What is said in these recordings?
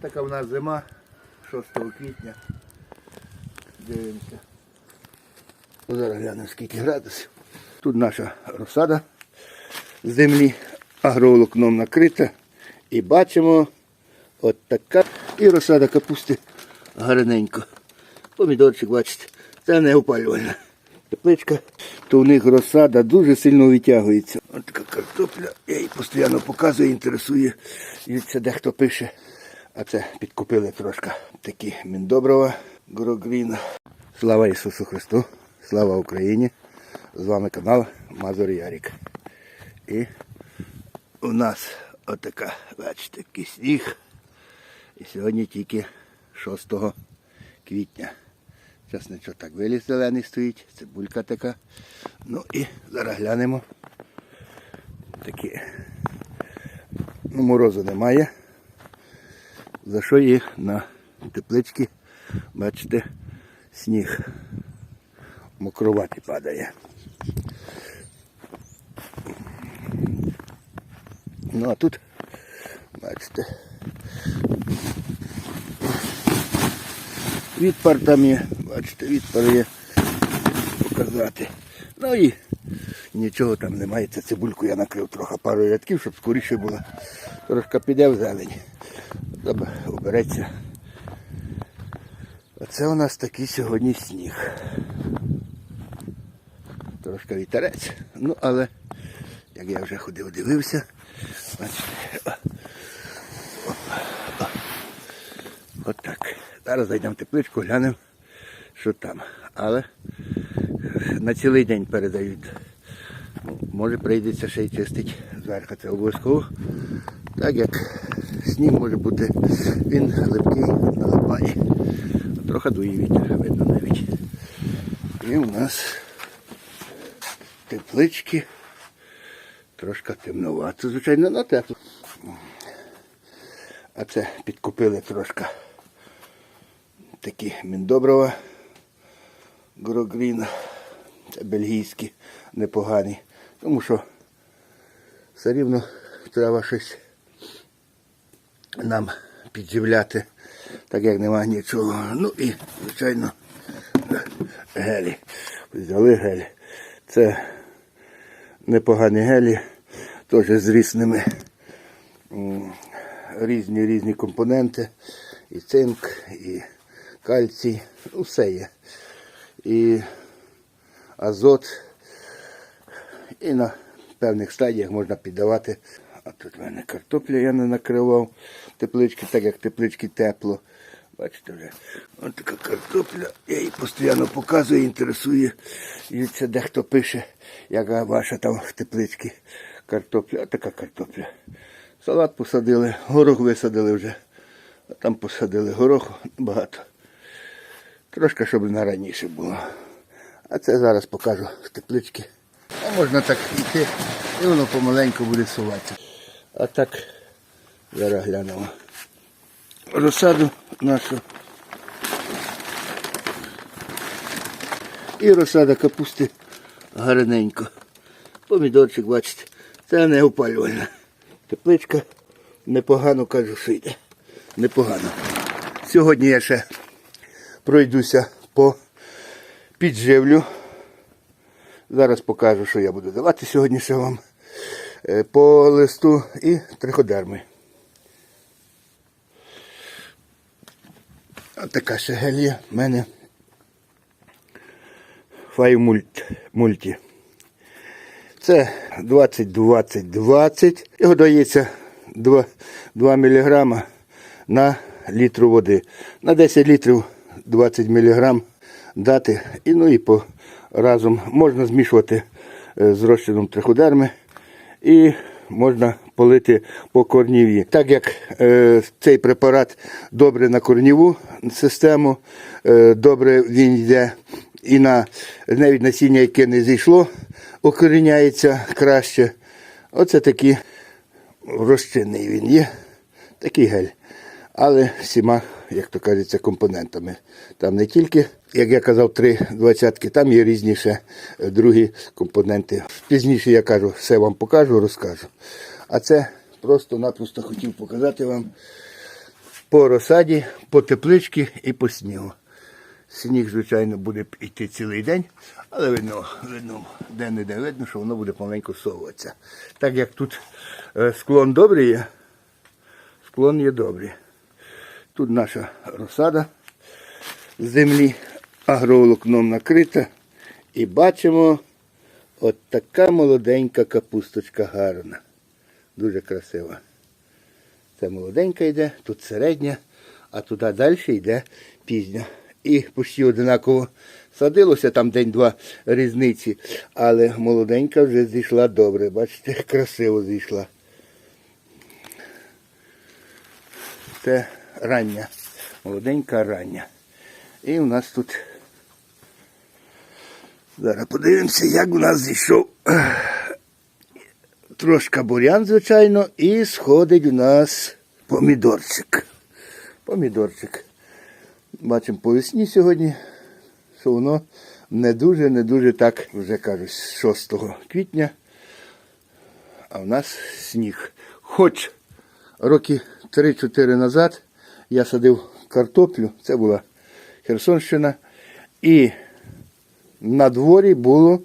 Така в нас зима 6 квітня. Дивимося. Ну, Зараз глянемо скільки градусів. Тут наша розсада з землі, агроволокном накрита. І бачимо от така. І розсада капусти гарненько. Помідорчик, бачите, це не опалювальна. Тепличка, то у них розсада дуже сильно витягується. Ось така картопля, я її постійно показую, інтересує. І це дехто пише. А це підкупили трошки такі міндоброва Грогрін. Слава Ісусу Христу! Слава Україні! З вами канал Мазур Ярік. І у нас отака, бачите, такий сніг. І сьогодні тільки 6 квітня. Зараз нічого так виліз зелений стоїть, цибулька така. Ну і зараз глянемо. Такі. Ну, морозу немає. За що і на тепличці, бачите, сніг мокроватий падає. Ну а тут, бачите, відпар там є, бачите, відпар є показати. Ну і нічого там немає. Це цибульку я накрив трохи пару рядків, щоб скоріше було. Трошки піде в зелень. Добре, обереться. Оце у нас такий сьогодні сніг. Трошки вітерець. Ну, але як я вже ходив, дивився, бачите. От так. Зараз зайдемо в тепличку, глянемо, що там. Але на цілий день передають. Може прийдеться ще й чистити зверху, це обов'язково. Так як сніг може бути, він липкий налипає. Трохи дує вітер, видно навіть. І у нас теплички. Трошки темновато, звичайно, але тепло. А це підкупили трошки такі міндоброва Грогрін. Це бельгійські, непогані. Тому що все рівно треба щось нам підживляти, так як немає нічого. Ну і, звичайно, гелі. Взяли гелі. Це непогані гелі, теж з різними різні різні компоненти. І цинк, і кальцій, ну все є. І азот. І на певних стадіях можна піддавати. А тут в мене картопля я не накривав теплички, так як теплички тепло. Бачите вже, ось така картопля. Я її постійно показую, інтересує. І це дехто пише, яка ваша там в тепличці картопля. Ось картопля. Салат посадили, горох висадили вже. А там посадили гороху багато. Трошки, щоб на раніше було. А це зараз покажу в тепличці. А можна так йти, і воно помаленьку буде суватися. А так, зараз глянемо. Розсаду нашу. І розсада капусти гарненько. Помідорчик, бачите, це не опалювальна. Тепличка непогано кажу, що йде. Непогано. Сьогодні я ще пройдуся по підживлю. Зараз покажу, що я буду давати сьогодні ще вам. Е, По листу і триходерми. Така ще гелія в мене. Файмульт мульті. Це 20-20-20. Його дається 2, 2 мг на літр води. На 10 літрів 20 мг дати. І ну і по разом можна змішувати е, з розчином триходерми і можна полити по корніві. Так як е, цей препарат добре на корніву систему, е, добре він йде і на навіть насіння, яке не зійшло, укоріняється краще. Оце такий розчинний він є, такий гель. Але всіма, як то кажеться, компонентами. Там не тільки, як я казав, три двадцятки, там є різні ще е, другі компоненти. Пізніше я кажу, все вам покажу, розкажу. А це просто-напросто хотів показати вам по розсаді, по тепличці і по снігу. Сніг, звичайно, буде йти цілий день, але видно, видно, де-не-де видно, що воно буде помаленьку совуватися. Так як тут е, склон добрий є, склон є добрий. Тут наша розсада з землі агроволокном накрита. І бачимо от така молоденька капусточка гарна. Дуже красива. Це молоденька йде, тут середня, а туди далі йде пізня. І почти одинаково садилося там день-два різниці, але молоденька вже зійшла добре. Бачите, красиво зійшла. Це рання, молоденька рання. І у нас тут. Зараз подивимося, як у нас зійшов трошка бурян, звичайно, і сходить у нас помідорчик. Помідорчик. Бачимо по весні сьогодні, що воно не дуже, не дуже так, вже кажуть, з 6 квітня. А в нас сніг. Хоч роки 3-4 назад я садив картоплю, це була Херсонщина, і на дворі було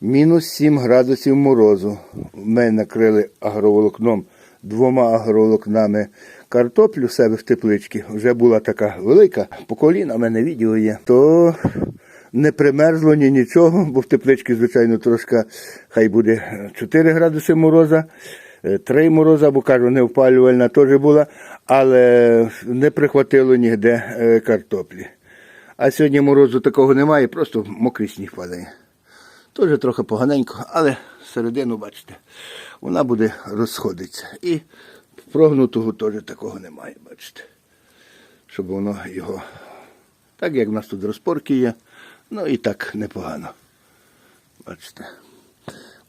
мінус 7 градусів морозу. Ми накрили агроволокном двома агроволокнами картоплю в себе в тепличці. Вже була така велика, по коліна мене відео є. То не примерзло ні нічого, бо в тепличці, звичайно, трошки хай буде 4 градуси мороза. е, 3 мороза, бо кажу, не впалювальна теж була, але не прихватило ніде е, картоплі. А сьогодні морозу такого немає, просто мокрий сніг падає. Теж трохи поганенько, але середину, бачите, вона буде розходитися. І прогнутого теж такого немає, бачите. Щоб воно його. Так як в нас тут розпорки є, ну і так непогано. Бачите.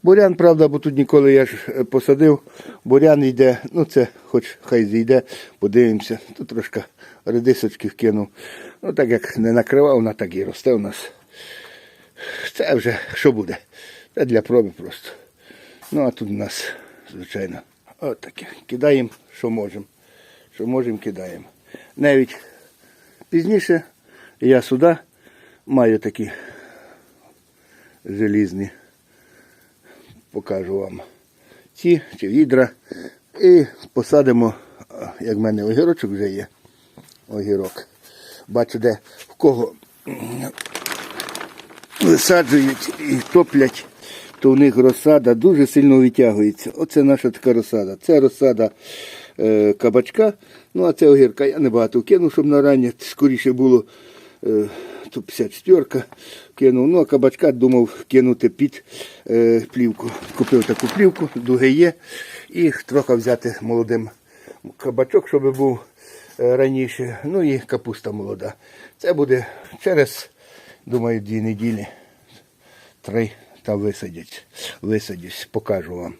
Бурян, правда, бо тут ніколи я ж е, посадив. Бурян йде, ну це хоч хай зійде, подивимося. Тут трошки редисочки вкинув. Ну так як не накривав, вона так і росте у нас. Це вже що буде? Це для проби просто. Ну а тут у нас, звичайно, от таке. Кидаємо, що можемо. Що можемо, кидаємо. Навіть пізніше я сюди маю такі желізні покажу вам ці чи відра. І посадимо, як в мене огірочок вже є. Огірок. Бачу, де в кого висаджують і топлять, то в них розсада дуже сильно витягується. Оце наша така розсада. Це розсада е, кабачка, ну а це огірка. Я небагато вкинув, щоб на рання скоріше було. Е, то 54 кинув. Ну, а кабачка думав кинути під е, плівку. Купив таку плівку, дуги є, і трохи взяти молодим кабачок, щоб був е, раніше. Ну і капуста молода. Це буде через, думаю, дві неділі, три та висадять. Висадять, покажу вам.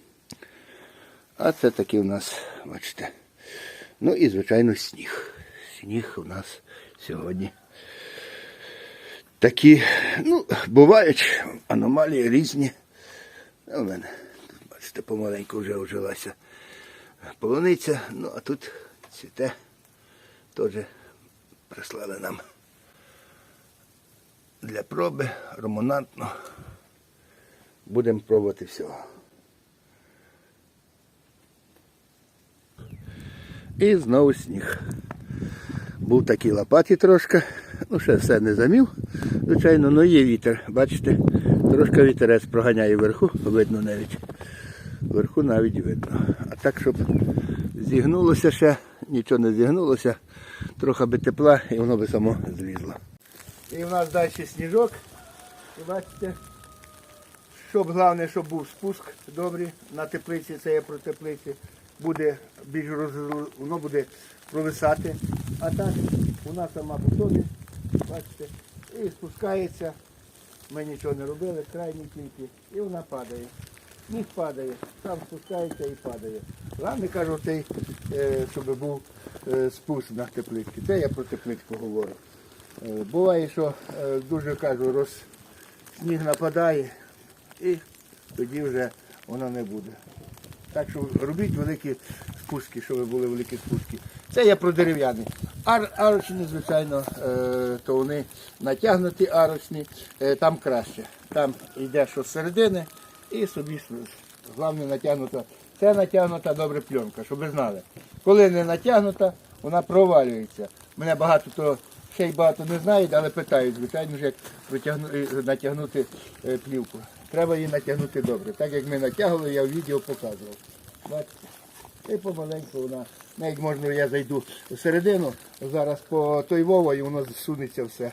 А це такий у нас, бачите. Ну і, звичайно, сніг. Сніг у нас сьогодні такі, ну, бувають аномалії різні. У мене, тут, бачите, помаленьку вже ожилася полуниця, ну а тут цвіте теж прислали нам для проби ромонантно. Будемо пробувати всього. І знову сніг. Був такий лопаті трошки. Ну, ще все не замів, звичайно, але є вітер. Бачите, трошки вітерець проганяє вверху, видно навіть. Вверху навіть видно. А так, щоб зігнулося ще, нічого не зігнулося, трохи би тепла і воно би само злізло. І в нас далі сніжок. І бачите, щоб головне, щоб був спуск добрий на теплиці, це є про теплиці, буде більш роз... воно буде провисати. А так вона сама по собі, бачите, і спускається. Ми нічого не робили, крайні тільки, і вона падає. Сніг падає, сам спускається і падає. Головне кажу, цей, е, щоб був е, спуск на тепличці. Це я про тепличку говорю. Е, Буває, що дуже кажу, роз сніг нападає і тоді вже воно не буде. Так що робіть великі спуски, щоб були великі спуски. Це я про дерев'яні. Ар, арочні, звичайно, е, то вони натягнуті арочні, е, там краще. Там йде що з середини і собі головне натягнута. Це натягнута добре пленка, щоб ви знали. Коли не натягнута, вона провалюється. Мене багато то ще й багато не знають, але питають, звичайно як е, натягнути плівку. Треба її натягнути добре. Так як ми натягували, я в відео показував. Бачите? І помаленьку вона, навіть можна я зайду всередину, зараз по той Вова і воно зсунеться все.